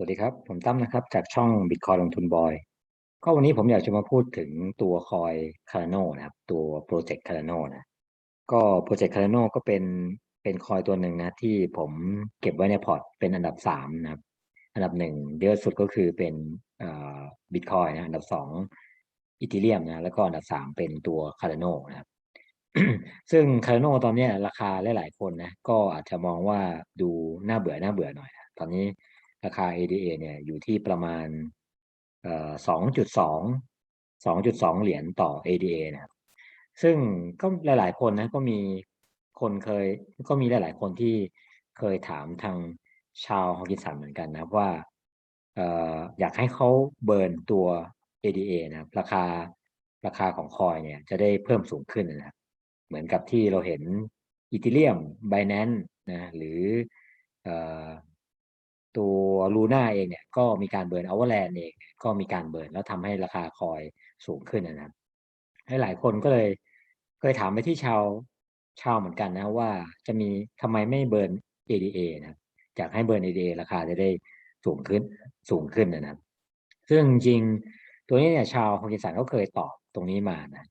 สวัสดีครับ ผมตั้มนะครับ จากช่องบิตคอยลงทุนบอย ก็วันนี้ผมอยากจะมาพูดถึงตัวคอยคาร์โนนะครับ ตัวโปรเจกต์คาร์โนนะก็โปรเจกต์คาร์โนก็เป็นเป็นคอยตัวหนึ่งนะ ที่ผมเก็บไว้ในพอร์ตเป็นอันดับสามนะครับ อันดับหนึ่งเยอะสุดก็คือเป็นบิตคอยนะ อันดับสองอีเทเรียมนะ แล้วก็อันดับสามเป็นตัวคาร์โนนะครับ ซึ่งคาร์โนตอนนี้ราคาหลายๆคนนะ ก็อาจจะมองว่าดูน่าเบื่อน่าเบื่อหน่อยนะตอนนี้ ราคา ADA เนี่ยอยู่ที่ประมาณสองจุดสองสองจุดสองเหรียญต่อ ADA นะครับซึ่งก็หลาย ๆ คนนะก็มีคนเคยก็มีหลาย ๆ คนที่เคยถามทางชาวฮอกินสันเหมือนกันนะว่าอออยากให้เขาเบิร์นตัว ADA นะครับราคาราคาของคอยเนี่ยจะได้เพิ่มสูงขึ้นนะครับเหมือนกับที่เราเห็นอีทิเลียมบ n a n c e นะหรือ ตัวลูน่าเองเนี่ยก็มีการเบิร์นอเวอร์แลนด์เองก็มีการเบิร์นแล้วทำให้ราคาคอยสูงขึ้นนะครับให้หลายคนก็เลยเคยถามไปที่ชาวชาวเหมือนกันนะว่าจะมีทำไมไม่เบิร์น ADA นะอยากให้เบิร์น ADA ราคาจะได้สูงขึ้นสูงขึ้นนะครับซึ่งจริงตัวนี้เนี่ยชาวฮองกินสันก็เคยตอบตรงนี้มานะ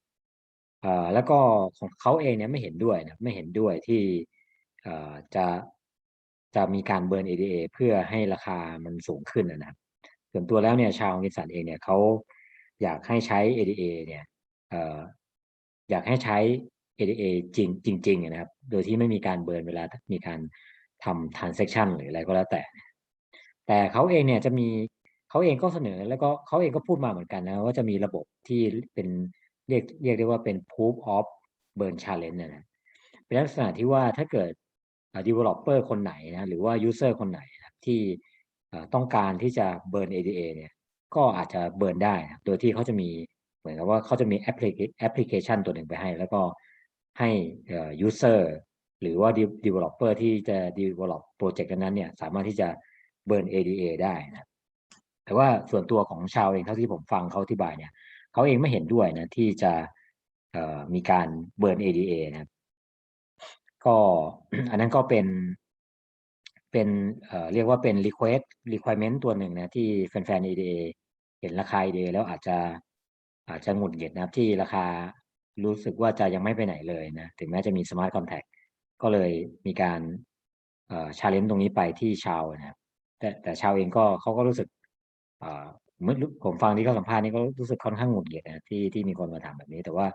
เอ่อแล้วก็ของเขาเองเนี่ยไม่เห็นด้วยนะไม่เห็นด้วยที่เอ่อจะ จะมีการเบิร์น ADA เพื่อให้ราคามันสูงขึ้นนะครับ ส่วนตัวแล้วเนี่ยชาวกินสันเองเนี่ยเขาอยากให้ใช้ ADA เนี่ยอออยากให้ใช้ ADA จริงจริงๆนะครับ โดยที่ไม่มีการเบิร์นเวลามีการทำ transaction หรืออะไรก็แล้วแต่ แต่เขาเองเนี่ยจะมีเขาเองก็เสนอแล้วก็เขาเองก็พูดมาเหมือนกันนะว่าจะมีระบบที่เป็นเรียกเรียกได้ว่าเป็น proof of burn challenge นะนะเป็นลักษณะที่ว่าถ้าเกิด developer คนไหนนะหรือว่า user คนไหนนะที่ต้องการที่จะ burn ADA เนี่ยก็อาจจะ burn ได้นะโดยที่เขาจะมีเหมือนกับว่าเขาจะมีแอปพลิเคชันตัวหนึ่งไปให้ แล้วก็ให้ user หรือว่า developer ที่จะ develop โปรเจกต์นั้นเนี่ยสามารถที่จะ burn ADA ได้นะแต่ว่าส่วนตัวของชาวเองเท่าที่ผมฟังเขาอธิบายเนี่ยเขาเองไม่เห็นด้วยนะที่จะมีการเบิร์น ADA นะ ก็อันนั้นก็เป็นเป็นเอ่อเรียกว่าเป็น request requirement ตัวหนึ่งนะที่แฟนๆ ADA เห็นราคา ADA แล้วอาจจะอาจจะหงุดหงิดนะครับที่ราคารู้สึกว่าจะยังไม่ไปไหนเลยนะถึงแม้จะมี smart contract ก็เลยมีการเอ่อ challenge ตรงนี้ไปที่ชาวนะครับแต่แต่ชาวเองก็เขาก็รู้สึกเมื่อผมฟังที่เขาสัมภาษณ์นี่ก็รู้สึกค่อนข้างหงุดหงิดนะที่ที่มีคนมาถามแบบนี้ แต่ว่า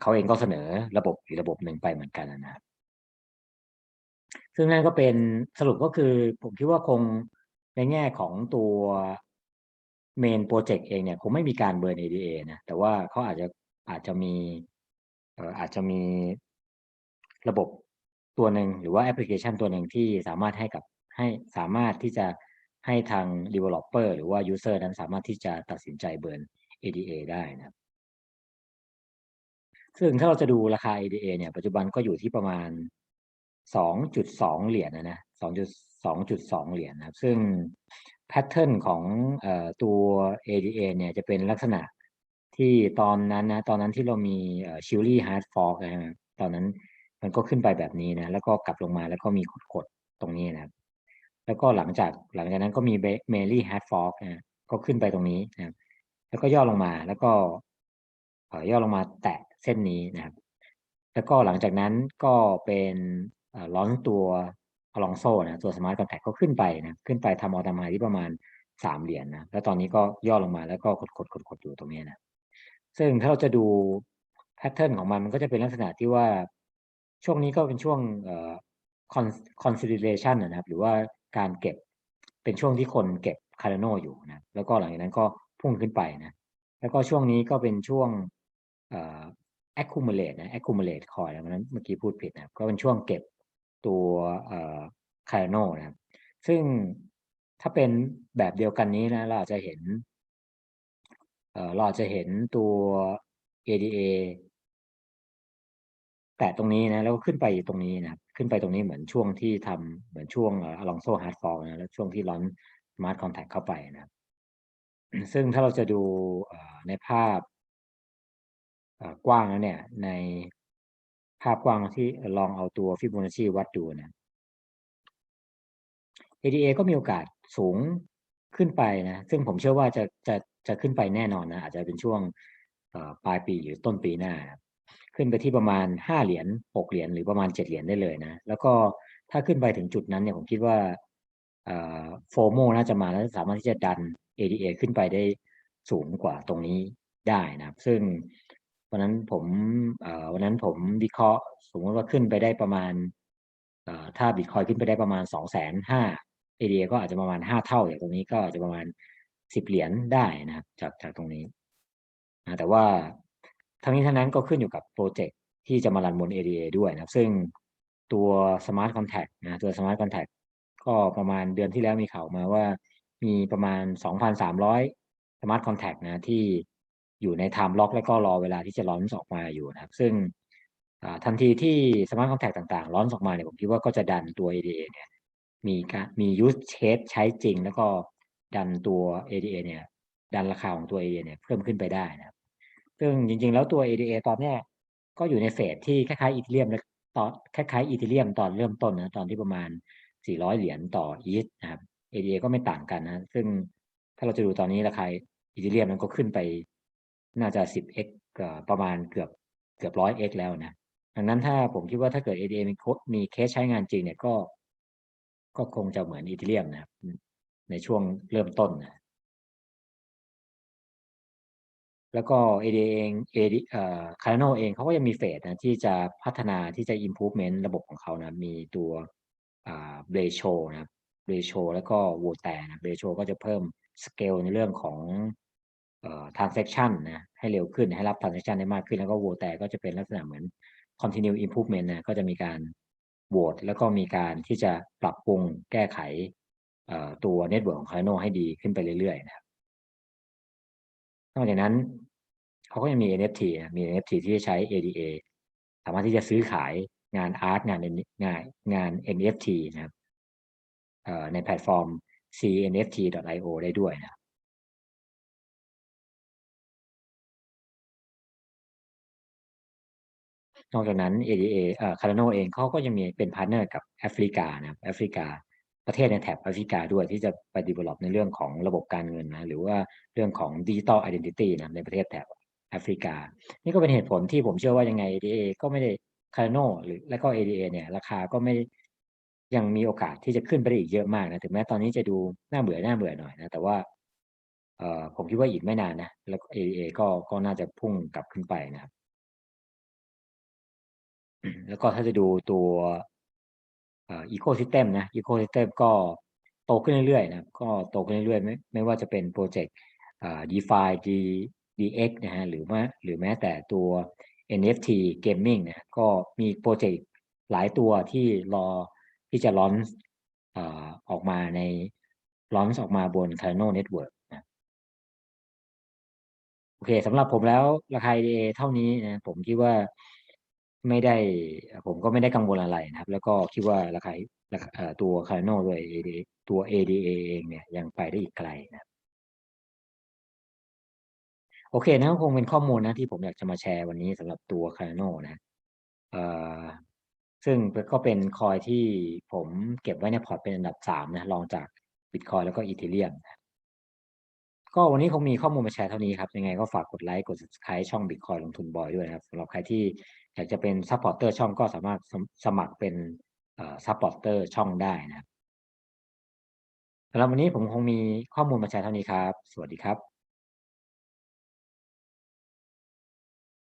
เขาเองก็เสนอระบบอีกระบบหนึ่งไปเหมือนกันนะครับซึ่งนั่นก็เป็นสรุปก็คือผมคิดว่าคงในแง่ของตัวเมนโปรเจกต์เองเนี่ยคงไม่มีการเบิร์น ADA นะแต่ว่าเขาอาจจะอาจจะมีเอ่ออาจจะมีระบบตัวหนึ่งหรือว่าแอปพลิเคชันตัวหนึ่งที่สามารถให้กับให้สามารถที่จะให้ทาง developer หรือว่า user นั้นสามารถที่จะตัดสินใจเบิร์น ADA ได้นะครับ ซึ่งถ้าเราจะดูราคา ADA เนี่ยปัจจุบันก็อยู่ที่ประมาณ 2.2 เหรียญนะนะ2.2 เหรียญนะครับ ซึ่งแพทเทิร์นของอตัว ADA เนี่ยจะเป็นลักษณะที่ตอนนั้นนะตอนนั้นที่เรามีเอ่อ Shilly Hard Fork นะตอนนั้นมันก็ขึ้นไปแบบนี้นะ แล้วก็กลับลงมาแล้วก็มีกดๆตรงนี้นะครับ แล้วก็หลังจากหลังจากนั้นก็มีเมลี่แฮดฟอกนะก็ขึ้นไปตรงนี้นะครับแล้วก็ย่อลงมาแล้วก็ ย่อลงมาแตะเส้นนี้นะครับ แล้วก็หลังจากนั้นก็เป็นล้อนตัวอลองโซนะตัวสมาร์ทคอนแทคก็ขึ้นไปนะขึ้นไปทำออตมาที่ประมาณสามเหรียญนนะแล้วตอนนี้ก็ย่อลงมาแล้วก็กดกดกดกดอยู่ตรงนี้นะซึ่งถ้าเราจะดูแพทเทิร์นของมันมันก็จะเป็นลักษณะที่ว่าช่วงนี้ก็เป็นช่วงเอ่อ consolidation นะครับหรือว่าการเก็บเป็นช่วงที่คนเก็บคาร์โนอยู่นะแล้วก็หลังจากนั้นก็พุ่งขึ้นไปนะแล้วก็ช่วงนี้ก็เป็นช่วง accumulate นะ accumulate coin นะนั้นเมื่อกี้พูดผิดนะก็เป็นช่วงเก็บตัวคาร์โนนะครับ ซึ่งถ้าเป็นแบบเดียวกันนี้นะ เราจะเห็นเราจะเห็นตัว ADA แต่ตรงนี้นะแล้วก็ขึ้นไปตรงนี้นะขึ้นไปตรงนี้เหมือนช่วงที่ทำเหมือนช่วงอลองโซ่ฮาร์ดฟอร์นะแล้วช่วงที่ร้อนมาร์ทคอนแทคเข้าไปนะซึ่งถ้าเราจะดูในภาพ กว้างแล้วเนี่ย ในภาพกว้างที่ลองเอาตัวฟิโบนัชชีวัดดูนะ ADA ก็มีโอกาสสูงขึ้นไปนะ ซึ่งผมเชื่อว่าจะจะจะขึ้นไปแน่นอนนะ อาจจะเป็นช่วงปลายปีหรือต้นปีหน้า ขึ้นไปที่ประมาณห้าเหรียญหกเหรียญหรือประมาณเจ็ดเหรียญได้เลยนะ แล้วก็ถ้าขึ้นไปถึงจุดนั้นเนี่ยผมคิดว่าโฟโมน่าจะมาแล้วสามารถที่จะดัน ADA ขึ้นไปได้สูงกว่าตรงนี้ได้นะ ซึ่ง วันนั้นผมวันนั้นผมวิเคราะห์ สมมติว่าขึ้นไปได้ประมาณถ้าบิตคอยขึ้นไปได้ประมาณสองแสนห้า ADA ก็อาจจะประมาณห้าเท่าอย่างตรงนี้ก็อาจจะประมาณสิบเหรียญได้นะครับจากจากตรงนี้นะแต่ว่าทั้งนี้ทั้งนั้นก็ขึ้นอยู่กับโปรเจกต์ที่จะมารันบน ADA ด้วยนะครับ ซึ่งตัว Smart Contract นะตัว Smart Contract ก็ประมาณเดือนที่แล้วมีข่าวมาว่ามีประมาณ 2,300 Smart Contract นะที่ อยู่ใน Time Lock แล้วก็รอเวลาที่จะร้อนออกมาอยู่นะครับ ซึ่งทันทีที่ Smart Contract ต่างๆร้อนออกมาเนี่ยผมคิดว่าก็จะดันตัว ADA เนี่ยมีการมี use case ใช้จริง แล้วก็ดันตัว ADA เนี่ย ดันราคาของตัว ADA เนี่ยเพิ่มขึ้นไปได้นะครับ ซึ่งจริงๆ แล้วตัว ADA ตอนเนี้ยก็อยู่ในเฟสที่คล้ายๆอีเทเรียมตอนคล้ายๆอีเทเรียมตอนเริ่มต้นนะตอนที่ประมาณ 400 เหรียญต่ออีทนะครับ ADA ก็ไม่ต่างกันนะ ซึ่งถ้าเราจะดูตอนนี้ราคาอีเทเรียมมันก็ขึ้นไป น่าจะ 10x ประมาณเกือบเกือบ 100x แล้วนะ ดังนั้นถ้าผมคิดว่าถ้าเกิด ADA มีมีเคสใช้งานจริงเนี่ยก็ ก็คงจะเหมือนอีเทเรียมนะในช่วงเริ่มต้นนะแล้วก็ ADA เอง AD เอ่อ Cardano เองเขาก็ยังมีเฟสนะที่จะพัฒนาที่จะ improvement ระบบของเขานะมีตัวอ่า ratio นะครับ ratio แล้วก็ vote นะ ratio ก็จะเพิ่ม scale ในเรื่องของ transaction นะให้เร็วขึ้นให้รับ transaction ได้มากขึ้นแล้วก็ vote ก็จะเป็นลักษณะเหมือน continue improvement นะก็จะมีการโหวตแล้วก็มีการที่จะปรับปรุงแก้ไขตัวเน็ตเวิร์กของ Cardano ให้ดีขึ้นไปเรื่อยๆนะครับนอกจากนั้นเขาก็ยังมี NFT มี NFT ที่จะใช้ ADA สามารถที่จะซื้อขายงานอาร์ตงานงานงาน NFT นะครับในแพลตฟอร์ม cnft.io ได้ด้วยนะ นอกจากนั้น ADA เอ่อ Cardano เองเขาก็ยังมีเป็นพาร์ทเนอร์กับแอฟริกานะครับแอฟริกาประเทศในแถบแอฟริกาด้วยที่จะไป develop ในเรื่องของระบบการเงินนะหรือว่าเรื่องของ digital identity นะในประเทศแถบแอฟริกา นี่ก็เป็นเหตุผลที่ผมเชื่อว่ายังไง ADA ก็ไม่ได้ Cardano หรือและก็ ADA เนี่ยราคาก็ไม่ยังมีโอกาสที่จะขึ้นไปได้อีกเยอะมากนะถึงแม้ตอนนี้จะดูน่าเบื่อน่าเบื่อหน่อยนะแต่ว่าผมคิดว่าอีกไม่นานนะแล้ว ADA ก็ก็น่าจะพุ่งกลับขึ้นไปนะครับ แล้วก็ถ้าจะดูตัวอีโคซิสเต็มนะอีโคซิสเต็มก็โตขึ้นเรื่อยๆนะก็โตขึ้นเรื่อยๆไม่ไม่ว่าจะเป็นโปรเจกต์อ่า DeFi D DX นะฮะหรือว่าหรือแม้แต่ตัว NFT Gaming นะก็มีโปรเจกต์หลายตัวที่รอที่จะลอนออกมาในลอนออกมาบน Cardano Network นะโอเคสำหรับผมแล้วราคา ADA เท่านี้นะผมคิดว่า ไม่ได้ผมก็ไม่ได้กังวลอะไรนะครับ แล้วก็คิดว่าราคาตัว Cardano ด้วยตัว ADA เองเนี่ยยังไปได้อีกไกลนะโอเคนะคงเป็นข้อมูลนะที่ผมอยากจะมาแชร์วันนี้สำหรับตัว Cardano นะเอ่อซึ่งก็เป็นคอยที่ผมเก็บไว้ในพอร์ตเป็นอันดับสามนะรองจาก Bitcoin แล้วก็ Ethereum นะ ก็วันนี้คงมีข้อมูลมาแชร์เท่านี้ครับ ยังไงก็ฝากกดไลค์ กด subscribe ช่อง Bitcoin ลงทุนบอยด้วยนะครับสำหรับใครที่อยากจะเป็นซัพพอร์เตอร์ช่องก็สามารถสมัครเป็นซัพพอร์เตอร์ช่องได้นะครับสำหรับวันนี้ผมคงมีข้อมูลมาแชร์เท่านี้ครับ สวัสดีครับ